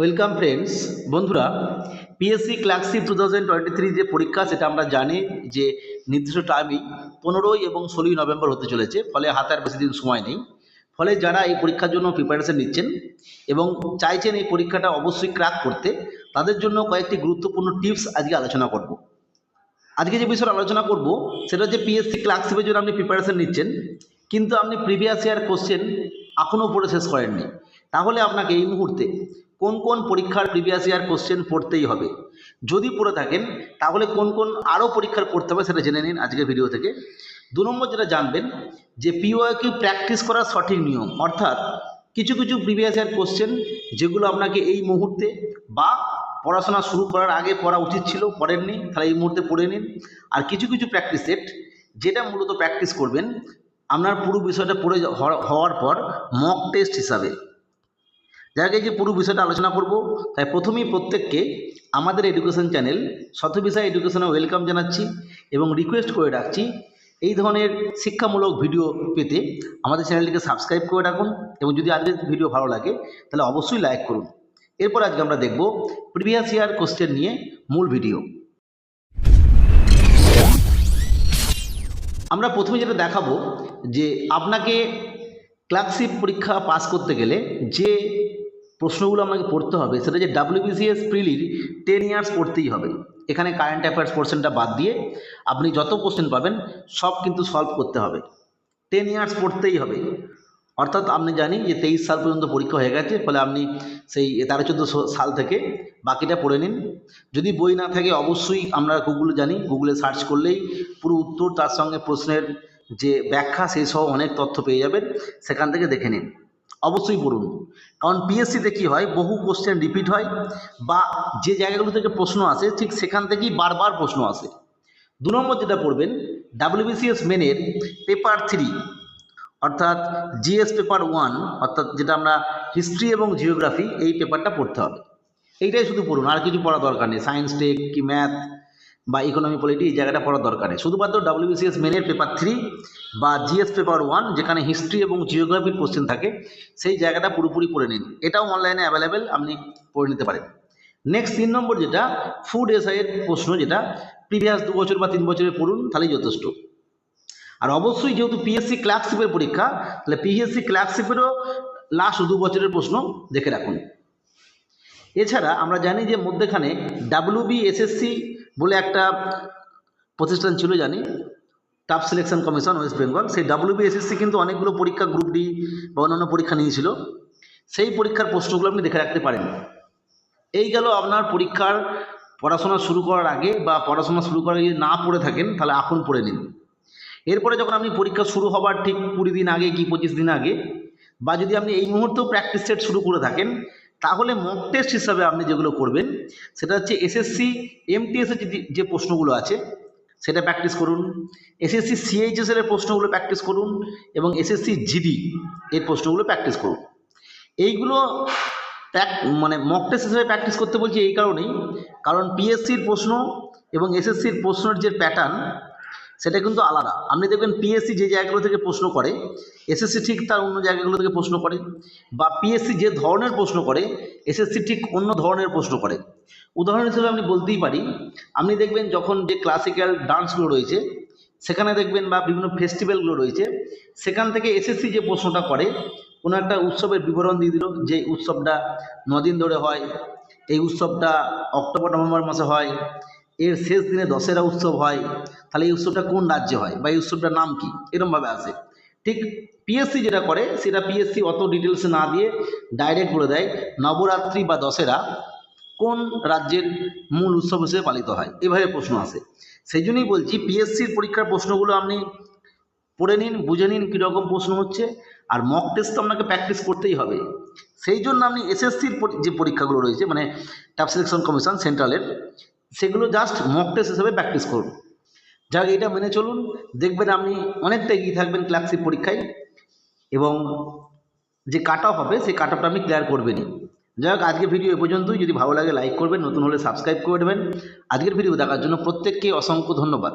Welcome friends বন্ধুরা PSC clerkship two thousand twenty three যে পরীক্ষা, সেটা আমরা জানি যে নির্দিষ্ট টাইমই পনেরোই এবং ষোলোই নভেম্বর হতে চলেছে, ফলে হাতে আর বেশি দিন সময় নেই। ফলে যারা এই পরীক্ষার জন্য প্রিপারেশন নিচ্ছেন এবং চাইছেন এই পরীক্ষাটা অবশ্যই ক্র্যাক করতে, তাদের জন্য কয়েকটি গুরুত্বপূর্ণ টিপস আজকে আলোচনা করব। আজকে যে বিষয়ে আলোচনা করব, সেটা হচ্ছে পিএসসি ক্লার্কশিপের জন্য আপনি প্রিপারেশন নিচ্ছেন, কিন্তু আপনি প্রিভিয়াস ইয়ার কোশ্চেন এখনও পড়ে শেষ করেননি। তাহলে আপনাকে এই মুহূর্তে কোন কোন পরীক্ষার প্রিভিয়াস ইয়ার কোশ্চেন পড়তেই হবে। যদি পড়ে থাকেন, তাহলে কোন কোন আরও পরীক্ষার পড়তে হবে সেটা জেনে নিন আজকের ভিডিও থেকে। দু নম্বর যেটা জানবেন, যে পিওয়াইকে প্র্যাকটিস করার সঠিক নিয়ম, অর্থাৎ কিছু কিছু প্রিভিয়াস ইয়ার কোশ্চেন যেগুলো আপনাকে এই মুহূর্তে বা পড়াশোনা শুরু করার আগে পড়া উচিত ছিল, পড়েননি, তাহলে এই মুহূর্তে পড়ে নিন। আর কিছু কিছু প্র্যাকটিস সেট যেটা মূলত প্র্যাকটিস করবেন, আপনার পুরো বিষয়টা পড়ে হওয়া- হওয়ার পর মক টেস্ট হিসাবে। যাকে যে পুরো বিষয়টা আলোচনা করব। তাই প্রথমেই প্রত্যেককে আমাদের এডুকেশন চ্যানেল শতবিষয় এডুকেশনে ওয়েলকাম জানাচ্ছি এবং রিকোয়েস্ট করে রাখছি, এই ধরনের শিক্ষামূলক ভিডিও পেতে আমাদের চ্যানেলটিকে সাবস্ক্রাইব করে রাখুন এবং যদি আজকের ভিডিও ভালো লাগে, তাহলে অবশ্যই লাইক করুন। এরপর আজকে আমরা দেখব প্রিভিয়াস ইয়ার কোশ্চেন নিয়ে মূল ভিডিও আমরা প্রথমে যেটা দেখাবো যে আপনাকে ক্লার্কশিপ পরীক্ষা পাস করতে গেলে যে প্রশ্নগুলো আমাকে পড়তে হবে। সেটা যে ডাব্লিউবিসিএস প্রিলির টেন ইয়ার্স পড়তেই হবে। এখানে কারেন্ট অ্যাফেয়ার্স পোর্শনটা বাদ দিয়ে আপনি যত কোশ্চেন পাবেন, সব কিন্তু সলভ করতে হবে। টেন ইয়ার্স পড়তেই হবে। অর্থাৎ আপনি জানি যে তেইশ সাল পর্যন্ত পরীক্ষা হয়ে গেছে, ফলে আপনি সেই তেরো চোদ্দ সাল থেকে বাকিটা পড়ে নিন। যদি বই না থাকে, অবশ্যই আমরা গুগলে জানি। গুগলে সার্চ করলেই পুরো উত্তর, তার সঙ্গে প্রশ্নের যে ব্যাখ্যা সেই সহ অনেক তথ্য পেয়ে যাবেন। সেখান থেকে দেখে নিন। অবশ্যই পড়ুন। কারণ পিএসসিতে কী হয়, বহু কোশ্চেন রিপিট হয় বা যে জায়গাগুলো থেকে প্রশ্ন আসে, ঠিক সেখান থেকেই বারবার প্রশ্ন আসে। দু নম্বর যেটা পড়বেন ডাব্লিউবিসিএস মেনের পেপার থ্রি অর্থাৎ জিএস পেপার ওয়ান অর্থাৎ যেটা আমরা হিস্ট্রি এবং জিওগ্রাফি এই পেপারটা পড়তে হবে। এইটাই শুধু পড়ুন, আর কিছু পড়া দরকার নেই সায়েন্স টেক কি ম্যাথ বা ইকোনমি পলিটি এই জায়গাটা পড়ার দরকার শুধুমাত্র ডাব্লিউবিসিএস মেনের পেপার থ্রি বা জিএস পেপার ওয়ান যেখানে হিস্ট্রি এবং জিওগ্রাফির কোশ্চেন থাকে, সেই জায়গাটা পুরোপুরি পড়ে নিন। এটাও অনলাইনে অ্যাভেলেবেল আপনি পড়ে নিতে পারেন। নেক্সট তিন নম্বর যেটা ফুড এসআইয়ের প্রশ্ন যেটা প্রিভিয়াস দু বছর বা তিন বছরের পড়ুন, তাহলেই যথেষ্ট। আর অবশ্যই যেহেতু পিএসসি ক্লার্কশিপের পরীক্ষা, তাহলে পিএসসি ক্লার্কশিপেরও লাস্ট দু বছরের প্রশ্ন দেখে রাখুন। এছাড়া আমরা জানি যে মধ্যেখানে ডাব্লিউবি এসএসসি বলে একটা প্রতিষ্ঠান ছিল জানি staff selection commission West Bengal সেই ডাব্লিউবি এসএসসি কিন্তু অনেকগুলো পরীক্ষা গ্রুপ ডি বা অন্যান্য পরীক্ষা নিয়েছিল। সেই পরীক্ষার প্রশ্নগুলো আপনি দেখে রাখতে পারেন। এই গেল আপনার পরীক্ষার পড়াশোনা শুরু করার আগে বা পড়াশোনা শুরু করার যদি না পড়ে থাকেন, তাহলে এখন পড়ে নিন। এরপরে যখন আপনি পরীক্ষা শুরু হবার ঠিক কুড়ি দিন আগে কি পঁচিশ দিন আগে, বা যদি আপনি এই মুহূর্তেও প্র্যাকটিস সেট শুরু করে থাকেন তাহলে মক টেস্ট হিসাবে আপনি যেগুলো করবেন, সেটা হচ্ছে এসএসসি এমটিএসের যে প্রশ্নগুলো আছে, সেটা প্র্যাকটিস করুন। এসএসসি সিএইচএস এর প্রশ্নগুলো প্র্যাকটিস করুন এবং এসএসসি জিডি এর প্রশ্নগুলো প্র্যাকটিস করুন। এইগুলো মানে মক টেস্ট হিসেবে প্র্যাকটিস করতে বলছি এই কারণেই, কারণ পিএসসির প্রশ্ন এবং এসএসসির প্রশ্নের যে প্যাটার্ন সেটা কিন্তু আলাদা। আপনি দেখবেন পিএসসি যে জায়গাগুলো থেকে প্রশ্ন করে এসএসসি ঠিক তার অন্য জায়গাগুলো থেকে প্রশ্ন করে, বা পিএসসি যে ধরনের প্রশ্ন করে এসএসসি ঠিক অন্য ধরনের প্রশ্ন করে। উদাহরণ হিসেবে আমি বলতেই পারি, আপনি দেখবেন যখন যে ক্লাসিক্যাল ডান্সগুলো রয়েছে, সেখানে দেখবেন বা বিভিন্ন ফেস্টিভ্যালগুলো রয়েছে, সেখান থেকে এসএসসি যে প্রশ্নটা করে, কোনো একটা উৎসবের বিবরণ দিয়ে দিল, যে উৎসবটা নদিন ধরে হয়, এই উৎসবটা অক্টোবর, নভেম্বর মাসে হয়, এর শেষ দিনে দশেরা উৎসব হয় তাহলে এই উৎসবটা কোন রাজ্যে হয় বা এই উৎসবটার নাম কি? এরমভাবে আসে ঠিক পিএসসি যেটা করে, সেটা পিএসসি অত ডিটেলসে না দিয়ে ডাইরেক্ট বলে দেয় নবরাত্রি বা দশেরা কোন রাজ্যের মূল উৎসব হিসেবে পালিত হয়। এভাবে প্রশ্ন আসে। সেই জন্যই বলছি পিএসসির পরীক্ষার প্রশ্নগুলো আপনি পড়ে নিন, বুঝে নিন কীরকম প্রশ্ন হচ্ছে, আর মক টেস্ট তো আপনাকে প্র্যাকটিস করতেই হবে। সেই জন্য আপনি এসএসসির যে পরীক্ষাগুলো রয়েছে মানে টাফ সিলেকশন কমিশন সেন্ট্রালের সেগুলো জাস্ট মক টেস্ট হিসেবে প্র্যাকটিস করুন। যাক, এটা মেনে চলুন। দেখবেন আপনি অনেকটা এগিয়ে থাকবেন ক্লার্কশিপ পরীক্ষায় এবং যে কাট অফ হবে, সেই কাট অফটা আপনি ক্লিয়ার করবেনই। যাই হোক, আজকের ভিডিও এ পর্যন্তই। যদি ভালো লাগে লাইক করবেন, নতুন হলে সাবস্ক্রাইব করে দেবেন। আজকের ভিডিও দেখার জন্য প্রত্যেককে অসংখ্য ধন্যবাদ।